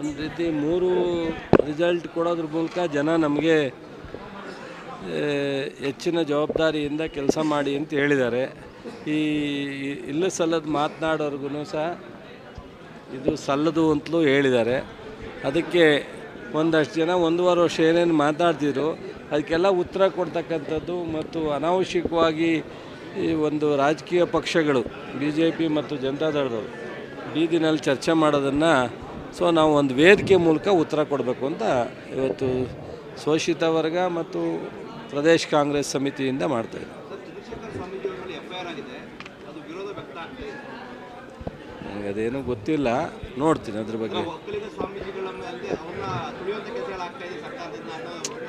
ಒಂದು ರೀತಿ ಮೂರು ರಿಸಲ್ಟ್ ಕೊಡೋದ್ರ ಮೂಲಕ ಜನ ನಮಗೆ ಹೆಚ್ಚಿನ ಜವಾಬ್ದಾರಿಯಿಂದ ಕೆಲಸ ಮಾಡಿ ಅಂತ ಹೇಳಿದ್ದಾರೆ. ಈ ಇಲ್ಲ ಸಲ್ಲದ ಮಾತನಾಡೋರ್ಗು ಸಹ ಇದು ಸಲ್ಲದು ಅಂತಲೂ ಹೇಳಿದ್ದಾರೆ. ಅದಕ್ಕೆ ಒಂದಷ್ಟು ಜನ ಒಂದೂವರೆ ವರ್ಷ ಏನೇನು ಮಾತಾಡ್ತಿದ್ರು, ಅದಕ್ಕೆಲ್ಲ ಉತ್ತರ ಕೊಡ್ತಕ್ಕಂಥದ್ದು ಮತ್ತು ಅನಾವಶ್ಯಕವಾಗಿ ಈ ಒಂದು ರಾಜಕೀಯ ಪಕ್ಷಗಳು ಬಿ ಜೆ ಪಿ ಮತ್ತು ಜನತಾದಳದವರು ಬೀದಿನಲ್ಲಿ ಚರ್ಚೆ ಮಾಡೋದನ್ನು ಸೊ ನಾವು ಒಂದು ವೇದಿಕೆ ಮೂಲಕ ಉತ್ತರ ಕೊಡಬೇಕು ಅಂತ ಇವತ್ತು ಶೋಷಿತ ವರ್ಗ ಮತ್ತು ಪ್ರದೇಶ ಕಾಂಗ್ರೆಸ್ ಸಮಿತಿಯಿಂದ ಮಾಡ್ತಾಯಿದ್ದೀವಿ ನನಗೆ ಅದೇನು ಗೊತ್ತಿಲ್ಲ. ನೋಡ್ತೀನಿ ಅದ್ರ ಬಗ್ಗೆ.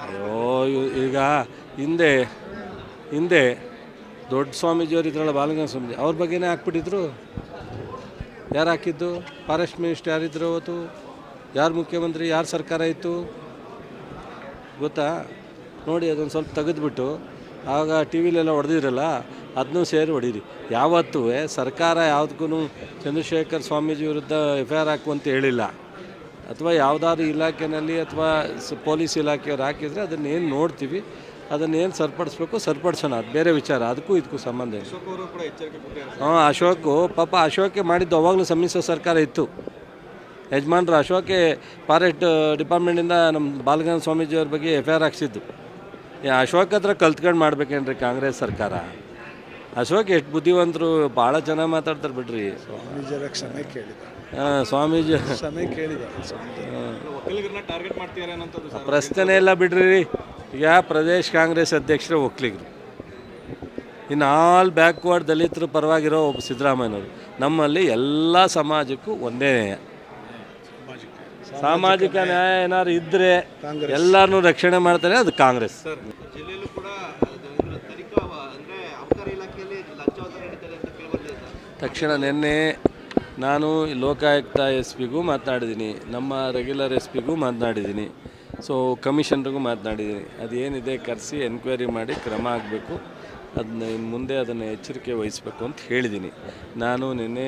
ಅಯ್ಯೋ ಈಗ ಹಿಂದೆ ಹಿಂದೆ ದೊಡ್ಡ ಸ್ವಾಮೀಜಿಯವರು ಇದ್ರಲ್ಲ ಬಾಲಗಂಗ ಸ್ವಾಮೀಜಿ ಅವ್ರ ಬಗ್ಗೆನೇ ಹಾಕ್ಬಿಟ್ಟಿದ್ರು. ಯಾರು ಹಾಕಿದ್ದು? ಫಾರೆಸ್ಟ್ ಮಿನಿಸ್ಟರ್ ಯಾರಿದ್ರು ಅವತ್ತು? ಯಾರು ಮುಖ್ಯಮಂತ್ರಿ, ಯಾರು ಸರ್ಕಾರ ಇತ್ತು? ಗೊತ್ತಾ? ನೋಡಿ, ಅದೊಂದು ಸ್ವಲ್ಪ ತೆಗೆದುಬಿಟ್ಟು, ಆಗ ಟಿ ವಿಲೆಲ್ಲ ಹೊಡೆದಿರಲ್ಲ ಅದನ್ನೂ ಸೇರಿ ಹೊಡೀರಿ. ಯಾವತ್ತೂ ಸರ್ಕಾರ ಯಾವುದಕ್ಕೂ ಚಂದ್ರಶೇಖರ್ ಸ್ವಾಮೀಜಿ ವಿರುದ್ಧ ಎಫ್ ಐ ಆರ್ ಹಾಕು ಅಂತ ಹೇಳಿಲ್ಲ. ಅಥವಾ ಯಾವುದಾದ್ರು ಇಲಾಖೆಯಲ್ಲಿ ಅಥವಾ ಪೊಲೀಸ್ ಇಲಾಖೆಯವ್ರು ಹಾಕಿದರೆ ಅದನ್ನೇನು ನೋಡ್ತೀವಿ. ಅದನ್ನೇನು ಸರಿಪಡಿಸ್ಬೇಕು ಸರಿಪಡಿಸೋಣ. ಅದು ಬೇರೆ ವಿಚಾರ. ಅದಕ್ಕೂ ಇದಕ್ಕೂ ಸಂಬಂಧ ಇಲ್ಲ. ಹಾಂ ಅಶೋಕು ಪಾಪ ಅಶೋಕೆ ಮಾಡಿದ್ದು ಅವಾಗಲೂ ಸಮ್ಮಿಶ್ರ ಸರ್ಕಾರ ಇತ್ತು. ಯಜಮಾನ್ರು ಅಶೋಕೆ ಫಾರೆಸ್ಟ್ ಡಿಪಾರ್ಟ್ಮೆಂಟಿಂದ ನಮ್ಮ ಬಾಲಗಂಧ ಸ್ವಾಮೀಜಿಯವ್ರ ಬಗ್ಗೆ ಎಫ್ ಐ ಆರ್ ಹಾಕ್ಸಿದ್ದು ಅಶೋಕ್ ಹತ್ರ ಕಲ್ತ್ಕೊಂಡು ಮಾಡ್ಬೇಕೇನ್ರಿ ಕಾಂಗ್ರೆಸ್ ಸರ್ಕಾರ? ಅಶೋಕ್ ಎಷ್ಟು ಬುದ್ಧಿವಂತರು ಭಾಳ ಜನ ಮಾತಾಡ್ತಾರೆ ಬಿಡ್ರಿ. ಸ್ವಾಮೀಜಿಯವರ ಕ್ಷಮೆ ಕೇಳಿದ. ಹಾಂ ಸ್ವಾಮೀಜಿ ಕ್ಷಮೆ ಕೇಳಿದ ಸ್ವಾಮೀಜಿ. ಟಾರ್ಗೆಟ್ ಮಾಡ್ತಿದ್ದಾರೆ ಅನ್ನೋಂಥದ್ದು ಸರ್. ಪ್ರಶ್ನೆ ಇಲ್ಲ ಬಿಡ್ರಿ. ಈಗ ಪ್ರದೇಶ್ ಕಾಂಗ್ರೆಸ್ ಅಧ್ಯಕ್ಷರು ಒಕ್ಕಲಿಗರು ಇನ್ನು ಆಲ್ ಬ್ಯಾಕ್ವರ್ಡ್ ದಲಿತರು ಪರವಾಗಿರೋ ಒಬ್ಬ ಸಿದ್ದರಾಮಯ್ಯನವರು. ನಮ್ಮಲ್ಲಿ ಎಲ್ಲ ಸಮಾಜಕ್ಕೂ ಒಂದೇ ನ್ಯಾಯ. ಸಾಮಾಜಿಕ ನ್ಯಾಯ ಏನಾದ್ರು ಇದ್ದರೆ ಎಲ್ಲರನ್ನೂ ರಕ್ಷಣೆ ಮಾಡ್ತಾರೆ ಅದು ಕಾಂಗ್ರೆಸ್. ತಕ್ಷಣ ನಿನ್ನೆ ನಾನು ಲೋಕಾಯುಕ್ತ ಎಸ್ ಪಿಗೂ ಮಾತನಾಡಿದ್ದೀನಿ ನಮ್ಮ ರೆಗ್ಯುಲರ್ ಎಸ್ ಪಿಗೂ ಮಾತನಾಡಿದ್ದೀನಿ. ಸೊ ಕಮಿಷನ್ರಿಗೂ ಮಾತನಾಡಿದ್ದೀನಿ ಅದೇನಿದೆ ಕರೆಸಿ ಎನ್ಕ್ವೈರಿ ಮಾಡಿ ಕ್ರಮ ಆಗಬೇಕು. ಅದನ್ನ ಇನ್ನು ಮುಂದೆ ಅದನ್ನು ಎಚ್ಚರಿಕೆ ವಹಿಸಬೇಕು ಅಂತ ಹೇಳಿದ್ದೀನಿ ನಾನು ನಿನ್ನೆ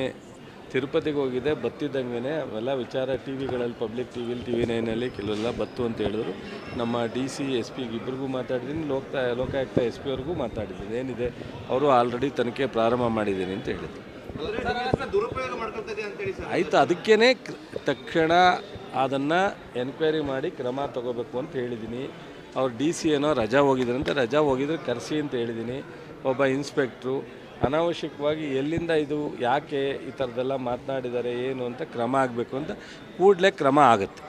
ತಿರುಪತಿಗೆ ಹೋಗಿದ್ದೆ ಬತ್ತಿದ್ದಂಗೆ ಅವೆಲ್ಲ ವಿಚಾರ ಟಿ ವಿಗಳಲ್ಲಿ ಪಬ್ಲಿಕ್ ಟಿ ವಿಲಿ ಟಿ ವಿ ನೈನಲ್ಲಿ ಕೆಲವೆಲ್ಲ ಬತ್ತು ಅಂತ ಹೇಳಿದ್ರು. ನಮ್ಮ ಡಿ ಸಿ ಎಸ್ ಪಿಗೆ ಇಬ್ಬರಿಗೂ ಮಾತಾಡಿದ್ದೀನಿ ಲೋಕ ಲೋಕಾಯುಕ್ತ ಎಸ್ ಪಿ ಅವ್ರಿಗೂ ಮಾತಾಡಿದ್ದೀನಿ ಏನಿದೆ ಅವರು ಆಲ್ರೆಡಿ ತನಿಖೆ ಪ್ರಾರಂಭ ಮಾಡಿದ್ದೀನಿ ಅಂತ ಹೇಳಿದ್ರು. ಆಯಿತು ಅದಕ್ಕೇ ತಕ್ಷಣ ಅದನ್ನು ಎನ್ಕ್ವೈರಿ ಮಾಡಿ ಕ್ರಮ ತಗೋಬೇಕು ಅಂತ ಹೇಳಿದ್ದೀನಿ ಅವ್ರು ಡಿ ಸಿ ಏನೋ ರಜಾ ಹೋಗಿದ್ರಂತೆ ರಜಾ ಹೋಗಿದ್ರೆ ಕರೆಸಿ ಅಂತ ಹೇಳಿದ್ದೀನಿ ಒಬ್ಬ ಇನ್ಸ್ಪೆಕ್ಟ್ರು ಅನಾವಶ್ಯಕವಾಗಿ ಎಲ್ಲಿಂದ ಇದು, ಯಾಕೆ ಈ ಥರದ್ದೆಲ್ಲ ಮಾತನಾಡಿದ್ದಾರೆ, ಏನು ಅಂತ ಕ್ರಮ ಆಗಬೇಕು ಅಂತ ಕೂಡಲೇ ಕ್ರಮ ಆಗುತ್ತೆ.